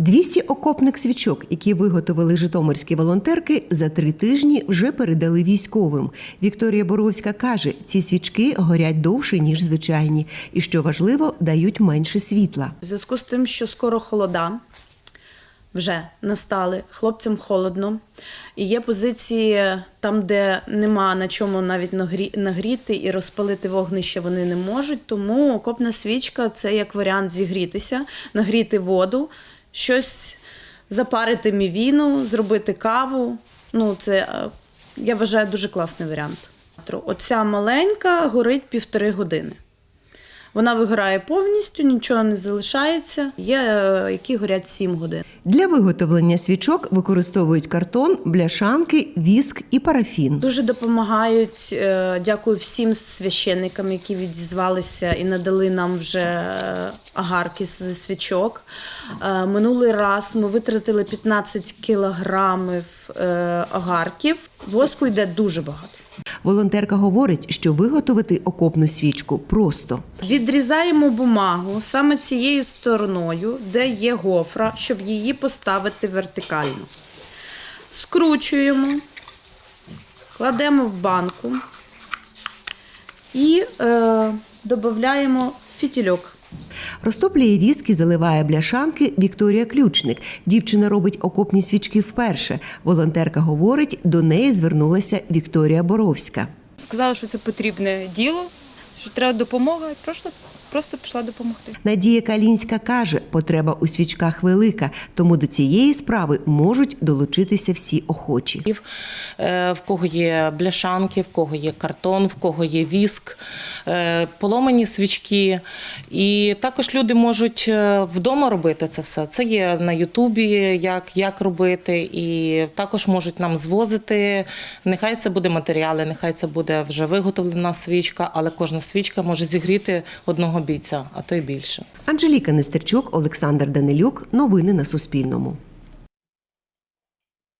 200 окопних свічок, які виготовили житомирські волонтерки, за три тижні вже передали військовим. Вікторія Боровська каже, ці свічки горять довше ніж звичайні, і що важливо, дають менше світла. В зв'язку з тим, що скоро холода вже настали, хлопцям холодно. І є позиції там, де нема на чому навіть нагрі- нагріти і розпалити вогнище вони не можуть. Тому окопна свічка це як варіант зігрітися, нагріти воду, щось запарити мівіну, зробити каву. Ну, це е, я вважаю дуже класний варіант. Оця маленька горить півтори години. Вона вигорає повністю, нічого не залишається. Є, е, які горять 7 годин. Для виготовлення свічок використовують картон, бляшанки, віск і парафін. Дуже допомагають. е, Дякую всім священникам, які відізвалися і надали нам вже е, агарки з свічок. Минулий раз ми витратили 15 кілограмів агарків. Воску йде дуже багато. Волонтерка говорить, що виготовити окопну свічку просто. Відрізаємо бумагу саме цією стороною, де є гофра, щоб її поставити вертикально. Скручуємо, кладемо в банку і е, додаємо фітільок. Розтоплює віск і заливає бляшанки Вікторія Ключник. Дівчина робить окопні свічки вперше. Волонтерка говорить, до неї звернулася Вікторія Боровська. Сказала, що це потрібне діло, що треба допомога, просто, просто пішла допомогти. Надія Калінська каже, потреба у свічках велика, тому до цієї справи можуть долучитися всі охочі. Е, в кого є бляшанки, в кого є картон, в кого є віск, е, поломані свічки. І також люди можуть е, вдома робити це все. Це є на Ютубі, як, як робити, і також можуть нам звозити. Нехай це буде матеріали, нехай це буде вже виготовлена свічка, але кожна свічка може зігріти одного бійця, а то й більше. Анжеліка Нестерчук, Олександр Данилюк. Новини на Суспільному.